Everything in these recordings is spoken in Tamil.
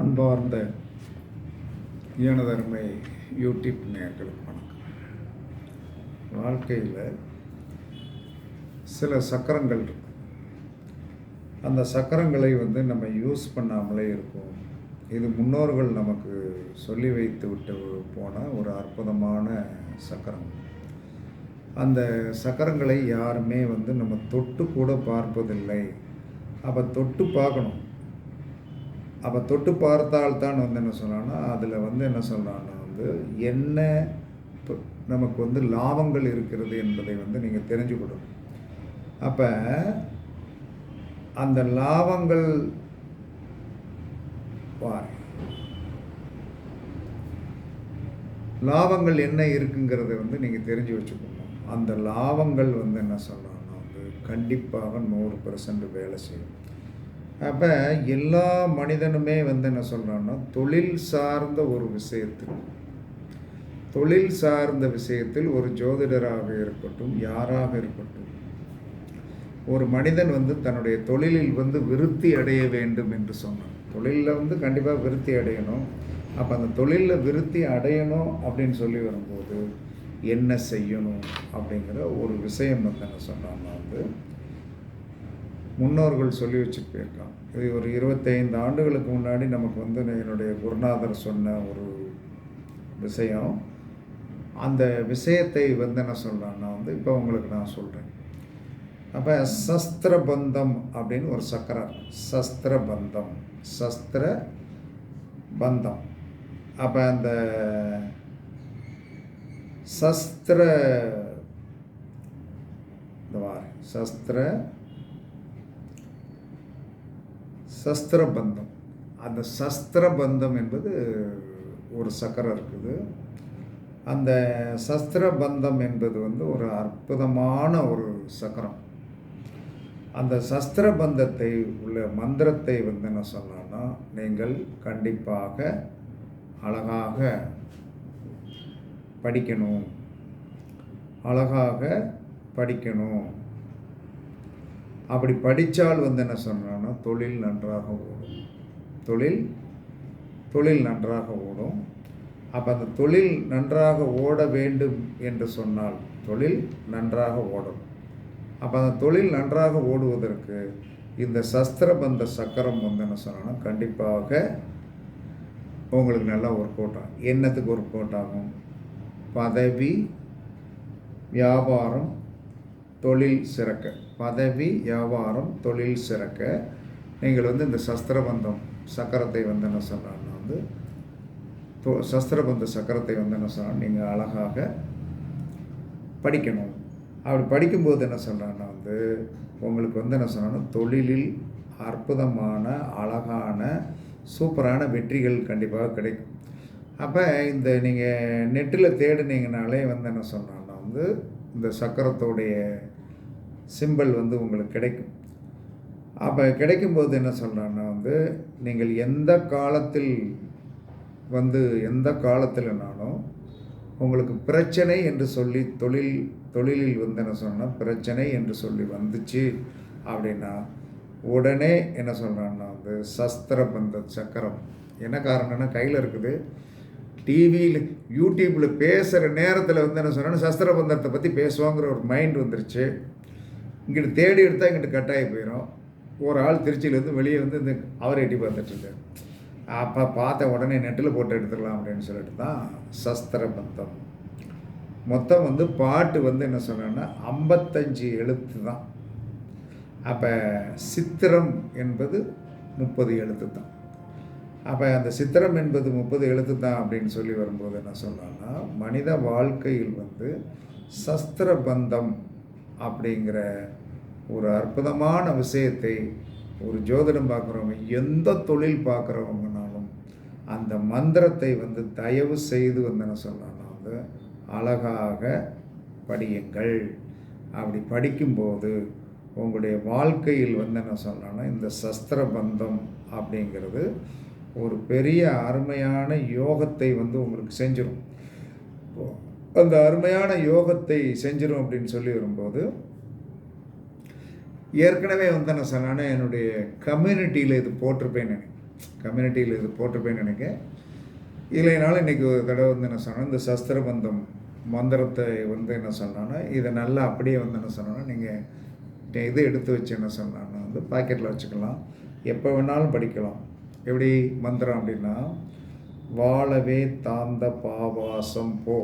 அன்பார்ந்த ஈனதர்மை யூடியூப் நேர்களுக்கு வணக்கம். வாழ்க்கையில் சில சக்கரங்கள் இருக்கு. அந்த சக்கரங்களை வந்து நம்ம யூஸ் பண்ணாமலே இருக்கும். இது முன்னோர்கள் நமக்கு சொல்லி வைத்து விட்டு போன ஒரு அற்புதமான சக்கரம். அந்த சக்கரங்களை யாருமே வந்து நம்ம தொட்டு கூட பார்ப்பதில்லை. அப்போ தொட்டு பார்க்கணும். அப்போ தொட்டு பார்த்தால்தான் வந்து என்ன சொல்லலாம்னா அதில் வந்து என்ன சொல்லலாம்னா வந்து என்ன நமக்கு வந்து லாபங்கள் இருக்கிறது என்பதை வந்து நீங்கள் தெரிஞ்சுக்கணும் அப்போ அந்த லாபங்கள் பார். லாபங்கள் என்ன இருக்குங்கிறத வந்து நீங்கள் தெரிஞ்சு வச்சுக்கணும். அந்த லாபங்கள் வந்து என்ன சொல்லலாம்னா வந்து கண்டிப்பாக நூறு பர்சன்ட் வேலை செய்யணும் அப்போ எல்லா மனிதனுமே வந்து என்ன சொல்கிறான்னா தொழில் சார்ந்த ஒரு விஷயத்தில் தொழில் சார்ந்த விஷயத்தில் ஒரு ஜோதிடராக இருக்கட்டும் யாராக இருக்கட்டும் ஒரு மனிதன் வந்து தன்னுடைய தொழிலில் வந்து விருத்தி அடைய வேண்டும் என்று சொன்னான். தொழிலில் வந்து கண்டிப்பாக விருத்தி அடையணும். அப்போ அந்த தொழிலில் விருத்தி அடையணும் அப்படின்னு சொல்லி வரும்போது என்ன செய்யணும் அப்படிங்கிற ஒரு விஷயம் வந்து என்ன சொன்னான்னா வந்து முன்னோர்கள் சொல்லி வச்சுட்டு போயிருக்காங்க இது ஒரு இருபத்தைந்து ஆண்டுகளுக்கு முன்னாடி நமக்கு வந்து என்னுடைய குருநாதர் சொன்ன ஒரு விஷயம். அந்த விஷயத்தை வந்து என்ன சொல்கிறேன்னா வந்து இப்போ உங்களுக்கு நான் சொல்கிறேன் அப்போ சஸ்திர பந்தம் அப்படின்னு ஒரு சக்கரம் சஸ்திர பந்தம் சஸ்திர பந்தம் அப்போ அந்த சஸ்திர இந்த மாதிரி சஸ்திர சஸ்திர பந்தம் அந்த சஸ்திர பந்தம் என்பது ஒரு சக்கரம் இருக்குது. அந்த சஸ்திர பந்தம் என்பது வந்து ஒரு அற்புதமான ஒரு சக்கரம். அந்த சஸ்திர பந்தத்தை உள்ள மந்திரத்தை வந்து என்ன சொல்லலாம்னா நீங்கள் கண்டிப்பாக அழகாக படிக்கணும். அழகாக படிக்கணும். அப்படி படித்தால் வந்து என்ன சொன்னோன்னா தொழில் நன்றாக ஓடும். தொழில் தொழில் நன்றாக ஓடும். அப்போ அந்த தொழில் நன்றாக ஓட வேண்டும் என்று சொன்னால் தொழில் நன்றாக ஓடும். அப்போ அந்த தொழில் நன்றாக ஓடுவதற்கு இந்த சஸ்திரபந்த சக்கரம் வந்து என்ன சொன்னோன்னா கண்டிப்பாக உங்களுக்கு நல்லா ஒர்க் அவுட் ஆகும் என்னத்துக்கு ஒர்க் அவுட் ஆகும் பதவி வியாபாரம் தொழில் சிறக்க. பதவி வியாபாரம் தொழில் சிறக்க. நீங்கள் வந்து இந்த சஸ்திரபந்தம் சக்கரத்தை வந்து என்ன சொல்கிறாங்கன்னா வந்து தொ- சஸ்திரபந்த சக்கரத்தை வந்து என்ன சொல்கிறாங்க நீங்கள் அழகாக படிக்கணும். அப்படி படிக்கும்போது என்ன சொல்கிறான்னா வந்து உங்களுக்கு வந்து என்ன சொன்னாங்கன்னா தொழிலில் அற்புதமான அழகான சூப்பரான வெற்றிகள் கண்டிப்பாக கிடைக்கும். அப்போ இந்த நீங்கள் நெட்டில் தேடுனீங்கனாலே வந்து என்ன சொன்னாங்கன்னா வந்து இந்த சக்கரத்தோடைய சிம்பல் வந்து உங்களுக்கு கிடைக்கும். அப்போ கிடைக்கும்போது என்ன சொல்கிறான்னா வந்து நீங்கள் எந்த காலத்தில் வந்து எந்த காலத்தில்னாலும் உங்களுக்கு பிரச்சனை என்று சொல்லி தொழில் தொழிலில் வந்து என்ன சொன்னால் பிரச்சனை என்று சொல்லி வந்துச்சு அப்படின்னா உடனே என்ன சொல்கிறான்னா வந்து சஸ்திர பந்த சக்கரம். என்ன காரணம்னா கையில் இருக்குது. டிவியில் யூடியூப்பில் பேசுகிற நேரத்தில் வந்து என்ன சொன்னால் சஸ்திர பந்தத்தை பற்றி பேசுவாங்கிற ஒரு மைண்ட் வந்துருச்சு. இங்கிட்டு தேடி எடுத்தால் இங்கிட்டு கட்டாயி போயிடும் ஒரு ஆள் திருச்சியிலேருந்து வெளியே வந்து இந்த அவரை எட்டி பார்த்துட்ருக்காரு அப்போ பார்த்த உடனே நெட்டில் போட்டு எடுத்துடலாம் அப்படின்னு சொல்லிட்டு தான் சஸ்திர பந்தம் மொத்தம் வந்து பாட்டு வந்து என்ன சொன்னேன்னா ஐம்பத்தஞ்சு எழுத்து தான். அப்போ சித்திரம் என்பது முப்பது எழுத்து தான். அப்போ அந்த சித்திரம் என்பது முப்பது எழுத்து தான் அப்படின்னு சொல்லி வரும்போது என்ன சொல்லலாம்னா மனித வாழ்க்கையில் வந்து சஸ்திர பந்தம் அப்படிங்கிற ஒரு அற்புதமான விஷயத்தை ஒரு ஜோதிடம் பார்க்குறவங்க எந்த தொழில் பார்க்குறவங்கனாலும் அந்த மந்திரத்தை வந்து தயவு செய்து வந்து என்ன சொல்லலாம்னா வந்து அழகாக படியுங்கள். அப்படி படிக்கும்போது உங்களுடைய வாழ்க்கையில் வந்து என்ன சொல்லலாம்னா இந்த சஸ்திர பந்தம் அப்படிங்கிறது ஒரு பெரிய அருமையான யோகத்தை வந்து உங்களுக்கு செஞ்சிடும் அந்த அருமையான யோகத்தை செஞ்சிடும் அப்படின்னு சொல்லி வரும்போது ஏற்கனவே வந்து என்ன சொன்னானே என்னுடைய கம்யூனிட்டியில் இது போட்டிருப்பேன் நான் கம்யூனிட்டியில் இது போட்டிருப்பேன்னு நினைக்க இல்லைனாலும் இன்றைக்கி ஒரு தடவை வந்து என்ன சொன்னால் இந்த சஸ்திரபந்தம் மந்திரத்தை வந்து என்ன சொன்னான்னா இதை நல்லா அப்படியே வந்து என்ன சொன்னோன்னா நீங்கள் இது எடுத்து வச்சு என்ன சொன்னான்னா வந்து பாக்கெட்டில் வச்சுக்கலாம். எப்போ வேணாலும் படிக்கலாம். எப்படி மந்திரம் அப்படின்னா வாழவே தாந்த பாவாசம் போ.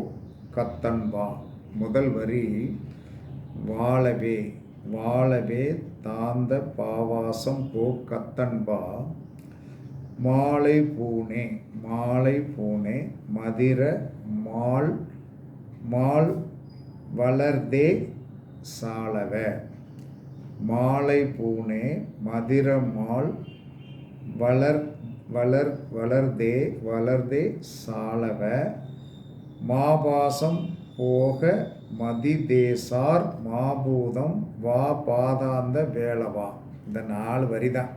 கத்தன் வா முதல் வரி வாழவே வாழவே தாந்த பாவாசம் போ கத்தன் வா மாலை பூனே மாலை பூனே மதிர மால் மால் வளர்தே சாலவ மாலை பூனே மதிர மால் வளர் வளர் வளர்தே வளர்தே சாலவ மாபாசம் போக மதிதேசார் மாபூதம் வா பாதாந்த வேளவா. இந்த நாலு வரி தான்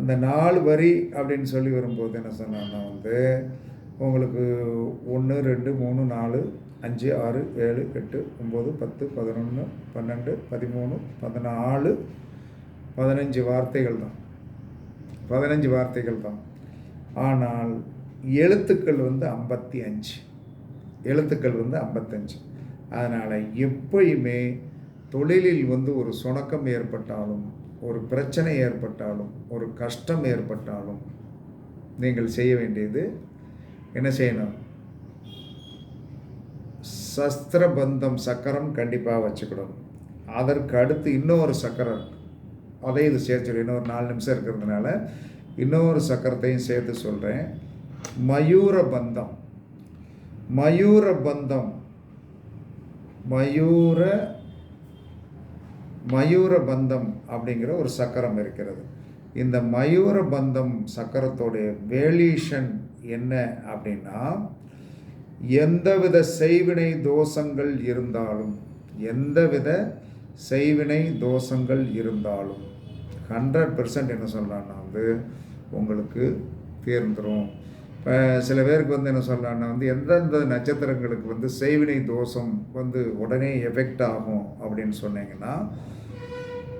இந்த நாலு வரி அப்படின்னு சொல்லி வரும்போது என்ன சொன்னான்னா வந்து உங்களுக்கு ஒன்று ரெண்டு மூணு நாலு அஞ்சு ஆறு ஏழு எட்டு ஒம்பது பத்து பதினொன்று பன்னெண்டு பதிமூணு பதினாலு பதினஞ்சு வார்த்தைகள் தான். பதினஞ்சு வார்த்தைகள் தான். ஆனால் எழுத்துக்கள் வந்து ஐம்பத்தி அஞ்சு. எழுத்துக்கள் வந்து ஐம்பத்தஞ்சு. அதனால் எப்பயுமே தொழிலில் வந்து ஒரு சுணக்கம் ஏற்பட்டாலும் ஒரு பிரச்சனை ஏற்பட்டாலும் ஒரு கஷ்டம் ஏற்பட்டாலும் நீங்கள் செய்ய வேண்டியது என்ன செய்யணும்? சஸ்திரபந்தம் சக்கரம் கண்டிப்பாக வச்சுக்கணும். அதற்கு அடுத்து இன்னொரு சக்கரம் அதை இது சேர்த்து இன்னொரு நாலு நிமிஷம் இருக்கிறதுனால இன்னொரு சக்கரத்தையும் சேர்த்து சொல்கிறேன் மயூர பந்தம். மயூர பந்தம் மயூர மயூர பந்தம் அப்படிங்கிற ஒரு சக்கரம் இருக்கிறது. இந்த மயூர பந்தம் சக்கரத்தோடைய வேலிஷன் என்ன அப்படின்னா எந்தவித செய்வினை தோஷங்கள் இருந்தாலும் எந்தவித செய்வினை தோஷங்கள் இருந்தாலும் ஹண்ட்ரட் பெர்சன்ட் என்ன சொல்லலான்னா வந்து உங்களுக்கு தேர்ந்துடும் சில பேருக்கு வந்து என்ன சொல்லலான்னா வந்து எந்தெந்த நட்சத்திரங்களுக்கு வந்து செய்வினை தோஷம் வந்து உடனே எஃபெக்ட் ஆகும் அப்படின்னு சொன்னீங்கன்னா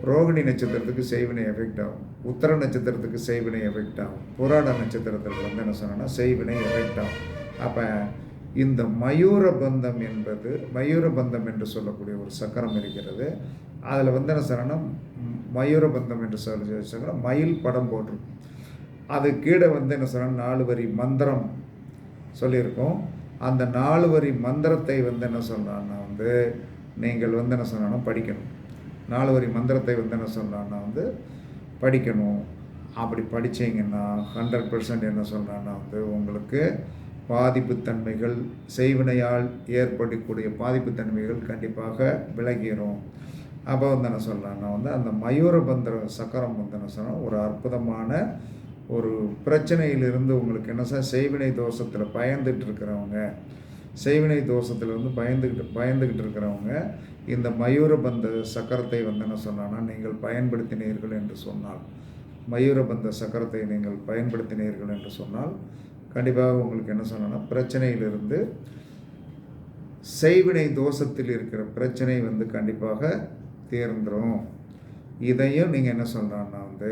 ரோகிணி நட்சத்திரத்துக்கு செய்வினை எஃபெக்ட் ஆகும். உத்தர நட்சத்திரத்துக்கு செய்வினை எஃபெக்ட் ஆகும். புராட நட்சத்திரத்துக்கு வந்து என்ன சொன்னோன்னா செய்வினை எஃபெக்ட் ஆகும். அப்போ இந்த மயூர பந்தம் என்பது மயூர பந்தம் என்று சொல்லக்கூடிய ஒரு சக்கரம் இருக்கிறது. அதில் வந்து என்ன சொன்னோன்னா மயூர பந்தம் என்று சொல்லி சக்கரம் மயில் படம் போட்டிருக்கும். அது கீழே வந்து என்ன சொல்கிறோம் நாலு வரி மந்திரம் சொல்லியிருக்கோம். அந்த நாலு வரி மந்திரத்தை வந்து என்ன சொல்கிறான்னா வந்து நீங்கள் வந்து என்ன சொன்னா படிக்கணும். நாலு வரி மந்திரத்தை வந்து என்ன சொல்கிறான்னா வந்து படிக்கணும். அப்படி படித்தீங்கன்னா ஹண்ட்ரட் பர்சன்ட் என்ன சொல்கிறான்னா வந்து உங்களுக்கு பாதிப்புத்தன்மைகள் செய்வினையால் ஏற்படக்கூடிய பாதிப்புத்தன்மைகள் கண்டிப்பாக விலகிடும் அப்போ வந்து என்ன சொல்கிறான்னா வந்து அந்த மயூரபந்திர சக்கரம் வந்து என்ன சொன்னால் ஒரு அற்புதமான ஒரு பிரச்சனையிலிருந்து உங்களுக்கு என்ன சார்? செய்வினை தோஷத்தில் பயந்துகிட்டு இருக்கிறவங்க செய்வினை தோஷத்திலிருந்து பயந்துக்கிட்டு பயந்துக்கிட்டு இருக்கிறவங்க இந்த மயூரபந்த சக்கரத்தை வந்து என்ன சொன்னான்னா நீங்கள் பயன்படுத்தினீர்கள் என்று சொன்னால் மயூரபந்த சக்கரத்தை நீங்கள் பயன்படுத்தினீர்கள் என்று சொன்னால் கண்டிப்பாக உங்களுக்கு என்ன சொன்னால் பிரச்சனையிலிருந்து செய்வினை தோஷத்தில் இருக்கிற பிரச்சனை வந்து கண்டிப்பாக தீர்ந்துடும் இதையும் நீங்கள் என்ன சொல்கிறான்னா வந்து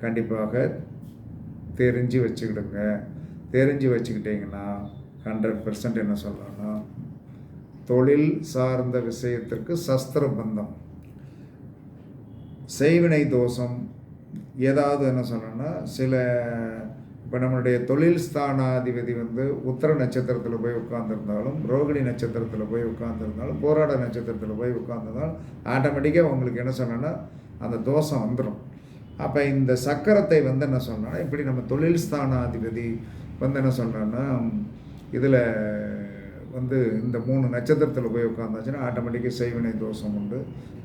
கண்டிப்பாக தெரிஞ்சு வச்சுக்கிடுங்க. தெரிஞ்சு வச்சுக்கிட்டிங்கன்னா ஹண்ட்ரட் பர்சன்ட் என்ன சொல்கிறோன்னா தொழில் சார்ந்த விஷயத்திற்கு சஸ்திர பந்தம் செய்வினை தோஷம் ஏதாவது என்ன சொல்லணும்னா சில இப்போ நம்மளுடைய தொழில் ஸ்தானாதிபதி வந்து உத்தர நட்சத்திரத்தில் போய் உட்காந்துருந்தாலும் ரோகிணி நட்சத்திரத்தில் போய் உட்காந்துருந்தாலும் போராட நட்சத்திரத்தில் போய் உட்காந்துருந்தாலும் ஆட்டோமேட்டிக்காக உங்களுக்கு என்ன சொன்னோன்னா அந்த தோஷம் வந்துடும் அப்போ இந்த சக்கரத்தை வந்து என்ன சொன்னால் இப்படி நம்ம தொழில் ஸ்தானாதிபதி வந்து என்ன சொல்கிறோன்னா இதில் வந்து இந்த மூணு நட்சத்திரத்தில் போய் உட்காந்தாச்சுன்னா ஆட்டோமேட்டிக்காக செய்வினை தோஷம் உண்டு.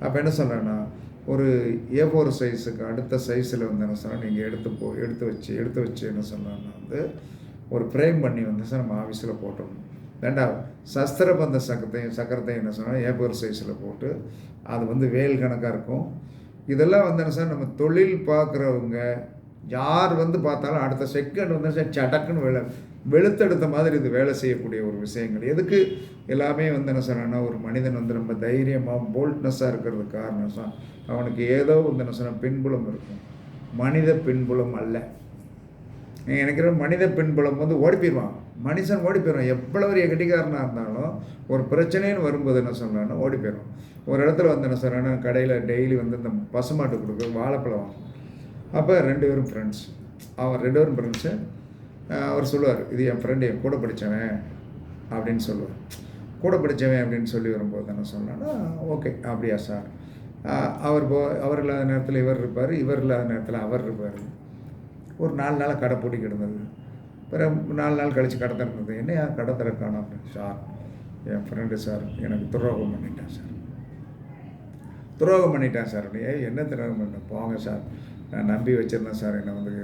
அப்போ என்ன சொல்கிறேன்னா ஒரு ஏ ஃபோர் சைஸுக்கு அடுத்த சைஸில் வந்து என்ன சொன்னால் நீங்கள் எடுத்து போ எடுத்து வச்சு எடுத்து வச்சு என்ன சொன்னான்னா வந்து ஒரு ஃப்ரேம் பண்ணி வந்து சார் நம்ம ஆஃபீஸில் போட்டோம் ரெண்டாவது சஸ்திரபந்த சக்கரத்தையும் சக்கரத்தையும் என்ன சொன்னால் ஏ ஃபோர் சைஸில் போட்டு அது வந்து வேல் கணக்காக இருக்கும். இதெல்லாம் வந்து என்ன சார் நம்ம தொழில் பார்க்குறவங்க யார் வந்து பார்த்தாலும் அடுத்த செகண்ட் வந்து சார் சடக்குன்னு வேலை வெளுத்தெடுத்த மாதிரி இது வேலை செய்யக்கூடிய ஒரு விஷயங்கள். எதுக்கு எல்லாமே வந்து என்ன சொன்னா ஒரு மனிதன் வந்து ரொம்ப தைரியமாக போல்ட்னஸ்ஸாக இருக்கிறதுக்கு காரணம் சார் அவனுக்கு ஏதோ வந்து என்ன சொன்னால் பின்புலம் இருக்கும். மனித பின்புலம் அல்ல. நீங்கள் நினைக்கிற மனித பின்புலம் வந்து ஓடி போயிடுவான். மனுஷன் ஓடி போயிடுவான். எவ்வளோ பெரிய கட்டிக்காரனாக இருந்தாலும் ஒரு பிரச்சனைன்னு வரும்போது என்ன சொல்கிறான்னா ஓடி போயிடும் ஒரு இடத்துல வந்து என்ன சொல்கிறேன்னா கடையில் டெய்லி வந்து இந்த பசுமாட்டு கொடுக்குற வாழைப்பழம் வாங்கும் அப்போ ரெண்டு பேரும் ஃப்ரெண்ட்ஸ் அவன் ரெண்டு பேரும் ஃப்ரெண்ட்ஸு அவர் சொல்லுவார் இது என் ஃப்ரெண்டு என் கூட படித்தவன் அப்படின்னு சொல்லுவார். கூட படித்தவன் அப்படின்னு சொல்லி வரும்போது என்ன சொன்னான்னா ஓகே அப்படியா சார். அவர் போ அவர் இல்லாத நேரத்தில் இவர் இருப்பார் இவர் இல்லாத நேரத்தில் அவர் இருப்பார். ஒரு நாலு நாளாக கடை பூட்டி கிடந்தது. பிறகு நாலு நாள் கழித்து கடை திறந்தது. என்னையா கடை திறக்கானோ சார் என் ஃப்ரெண்டு சார் எனக்கு துரோகம் பண்ணிட்டேன் சார். துரோகம் பண்ணிட்டேன் சார். அப்படியே என்ன துரோகம் பண்ண? போங்க சார். நான் நம்பி வச்சுருந்தேன் சார். என்னை வந்து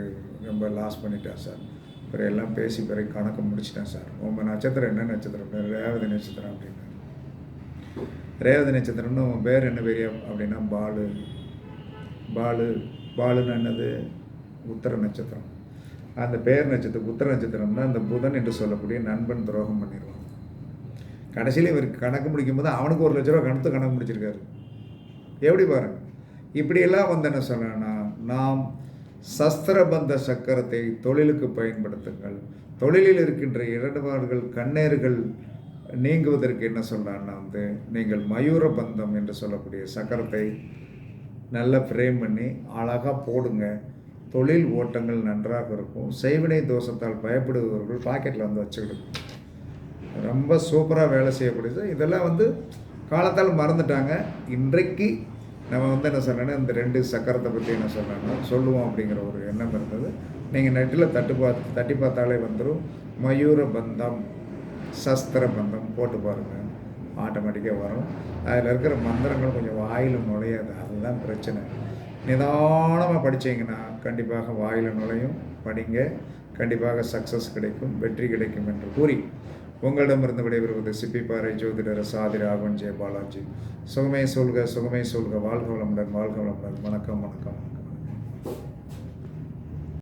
ரொம்ப லாஸ் பண்ணிட்டேன் சார். பிறகு எல்லாம் பேசி பிறகு கணக்கு முடிச்சிட்டேன் சார். உங்கள் நட்சத்திரம் என்ன நட்சத்திரம்? ரேவதி நட்சத்திரம் அப்படின்னு ரேவதி நட்சத்திரம்னு உன் பேர் என்ன பெரிய அப்படின்னா பாலு. பாலு பாலுன்னு என்னது? உத்தர நட்சத்திரம். அந்த பேர் நட்சத்திரம் உத்தர நட்சத்திரம்னா அந்த புதன் என்று சொல்லக்கூடிய நண்பன் துரோகம் பண்ணிடுவான் கடைசியில் இவருக்கு கணக்கு முடிக்கும்போது அவனுக்கு ஒரு லட்ச ரூபா கணத்து கணக்கு முடிச்சிருக்காரு. எப்படி பாருங்க இப்படியெல்லாம் வந்து என்ன சொன்னா நாம் சஸ்திரபந்த சக்கரத்தை தொழிலுக்கு பயன்படுத்துங்கள். தொழிலில் இருக்கின்ற இடர்பாடுகள் கண்ணேறுகள் நீங்குவதற்கு என்ன சொல்கிறான்னா வந்து நீங்கள் மயூர பந்தம் என்று சொல்லக்கூடிய சக்கரத்தை நல்லா ஃப்ரேம் பண்ணி அழகாக போடுங்க. தொழில் ஓட்டங்கள் நன்றாக இருக்கும். செய்வினை தோஷத்தால் பயப்படுபவர்கள் பாக்கெட்டில் வந்து வச்சுக்கிடும் ரொம்ப சூப்பராக வேலை செய்யக்கூடியது. இதெல்லாம் வந்து காலத்தால் மறந்துட்டாங்க. இன்றைக்கு நம்ம வந்து என்ன சொன்னேன்னா இந்த ரெண்டு சக்கரத்தை பற்றி என்ன சொன்னேன்னா சொல்லுவோம் அப்படிங்கிற ஒரு எண்ணம் இருந்தது. நீங்கள் நெட்டில் தட்டு பார்த்து தட்டி பார்த்தாலே வந்துடும் மயூர பந்தம் சஸ்திர பந்தம் போட்டு பாருங்கள் ஆட்டோமேட்டிக்காக வரும். அதில் இருக்கிற மந்திரங்கள் கொஞ்சம் வாயில் நுழையாது. அதுதான் பிரச்சனை. நிதானமாக படிச்சீங்கன்னா கண்டிப்பாக வாயில் நுழையும். படிங்க. கண்டிப்பாக சக்ஸஸ் கிடைக்கும். வெற்றி கிடைக்கும் என்று கூறி உங்களிடமிருந்து விடைபெறுவது சிப்பிப்பாறை ஜோதிடர் சாதி ராகவன் ஜெய பாலாஜி சுகமே சொல்க சுகமே சொல்க வாழ்க வளமுடன் வாழ்க வளமுடன். வணக்கம் வணக்கம்.